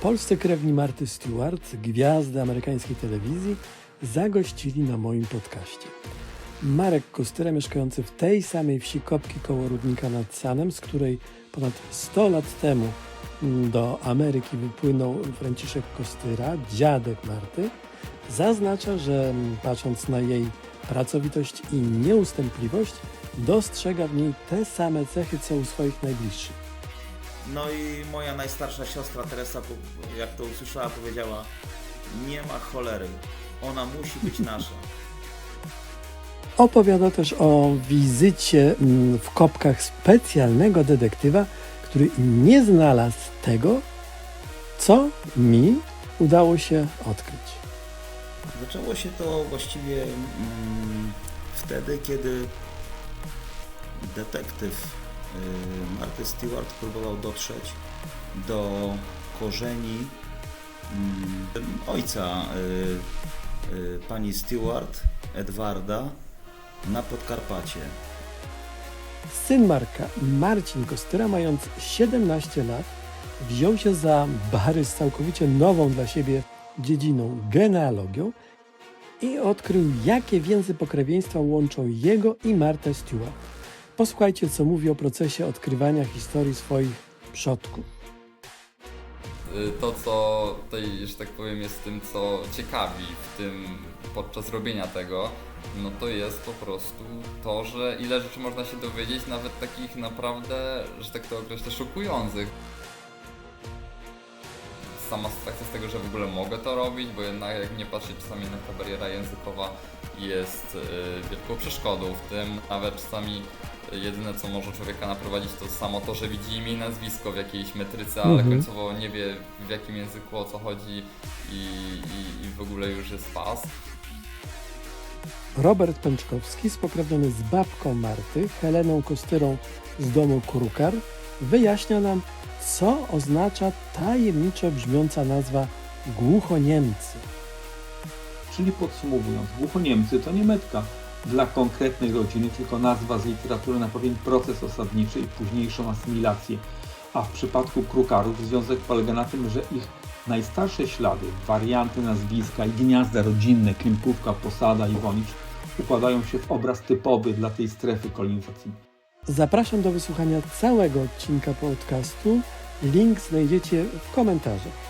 Polscy krewni Marty Stewart, gwiazdy amerykańskiej telewizji, zagościli na moim podcaście. Marek Kostyra, mieszkający w tej samej wsi Kopki koło Rudnika nad Sanem, z której ponad 100 lat temu do Ameryki wypłynął Franciszek Kostyra, dziadek Marty, zaznacza, że mm, patrząc na jej pracowitość i nieustępliwość, dostrzega w niej te same cechy, co u swoich najbliższych. No i moja najstarsza siostra Teresa, jak to usłyszała, powiedziała: Nie ma cholery, ona musi być nasza. Opowiada też o wizycie mm, w kopkach specjalnego detektywa, który nie znalazł tego, co mi udało się odkryć. Zaczęło się to właściwie mm, wtedy, kiedy detektyw Marty Stewart próbował dotrzeć do korzeni ojca y, y, pani Stewart, Edwarda, na Podkarpacie. Syn Marka, Marcin Kostyra, mając 17 lat, wziął się za bary z całkowicie nową dla siebie dziedziną genealogią i odkrył, jakie więzy pokrewieństwa łączą jego i Martę Stewart. Posłuchajcie, co mówi o procesie odkrywania historii swoich przodków. Y, To, co tutaj, że tak powiem, jest tym, co ciekawi w tym podczas robienia tego, no to jest po prostu to, że ile rzeczy można się dowiedzieć, nawet takich naprawdę, że tak to określę, szokujących. Sama satysfakcja z tego, że w ogóle mogę to robić, bo jednak jak nie patrzeć czasami na ta bariera językowa jest y, wielką przeszkodą w tym, nawet czasami jedyne co może człowieka naprowadzić to samo to, że widzi imię i nazwisko w jakiejś metryce, ale Mhm. końcowo nie wie w jakim języku o co chodzi i, i, i w ogóle już jest pas. Robert Pęczkowski, spokrewniony z babką Marty, Heleną Kostyrą z domu Krukar, wyjaśnia nam, co oznacza tajemniczo brzmiąca nazwa Głuchoniemcy. Czyli podsumowując, głuchoniemcy to nie metka dla konkretnej rodziny, tylko nazwa z literatury na pewien proces osadniczy i późniejszą asymilację. A w przypadku krukarów związek polega na tym, że ich najstarsze ślady, warianty nazwiska i gniazda rodzinne, Klimkówka, Posada i Wonicz układają się w obraz typowy dla tej strefy kolonizacji. Zapraszam do wysłuchania całego odcinka podcastu. Link znajdziecie w komentarzach.